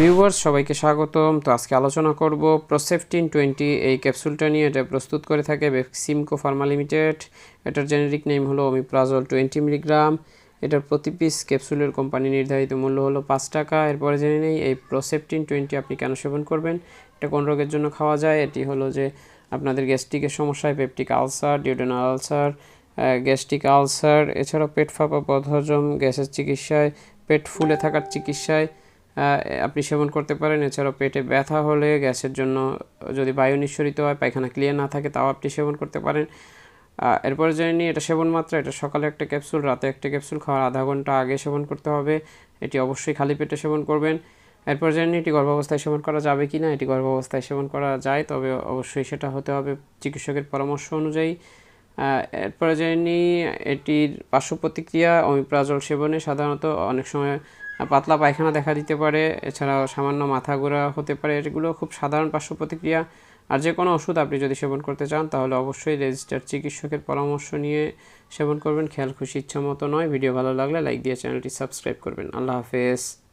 Viewers সবাইকে স্বাগতম। তো আজকে আলোচনা করব প্রসেফটিন টোয়েন্টি এই ক্যাপসুলটা নিয়ে। এটা প্রস্তুত করে থাকে সিমকো ফার্মা লিমিটেড এটার জেনেরিক নেম হলো ওমিপ্রাজল টোয়েন্টি মিলিগ্রাম এটার প্রতি পিস ক্যাপসুলের কোম্পানি নির্ধারিত মূল্য হলো পাঁচ টাকা। এরপরে জেনে নেই, এই প্রসেপটিন টোয়েন্টি আপনি কেন সেবন করবেন? এটা কোন রোগের জন্য খাওয়া যায়? এটি হলো যে আপনাদের গ্যাস্ট্রিকের সমস্যায় peptic ulcer duodenal ulcer gastric ulcer এছাড়াও পেট ফাঁপা, বদহজম, গ্যাসের চিকিৎসায়, পেট ফুলে থাকার চিকিৎসায় আপনি সেবন করতে পারেন। এছাড়াও পেটে ব্যথা হলে গ্যাসের জন্য যদি বায়ু নিঃসরিত হয়, পায়খানা ক্লিয়ার না থাকে, তাও আপনি সেবন করতে পারেন। এরপরে জেনে নিই, এটা সেবন মাত্রা, এটা সকালে একটা ক্যাপসুল, রাতে একটা ক্যাপসুল খাওয়ার আধা ঘণ্টা আগে সেবন করতে হবে। এটি অবশ্যই খালি পেটে সেবন করবেন। এরপর জেনে নিই, এটি গর্ভাবস্থায় সেবন করা যাবে কি না? এটি গর্ভাবস্থায় সেবন করা যায়, তবে অবশ্যই সেটা হতে হবে চিকিৎসকের পরামর্শ অনুযায়ী। এরপরে জেনে নিই, এটির পার্শ্ব প্রতিক্রিয়া অমিপ্রাজল সেবনে সাধারণত অনেক সময় পাতলা পায়খানা দেখা দিতে পারে, এছাড়াও সামান্য মাথা ঘোরা হতে পারে, এগুলো খুব সাধারণ পার্শ্ব প্রতিক্রিয়া। আর যে কোনো ওষুধ আপনি যদি সেবন করতে চান, তাহলে অবশ্যই রেজিস্টার চিকিৎসকের পরামর্শ নিয়ে সেবন করবেন। খেয়াল খুশি, ইচ্ছা মতো নয়। ভিডিও ভালো লাগলে লাইক দিয়ে চ্যানেলটি সাবস্ক্রাইব করবেন। আল্লাহ হাফেজ।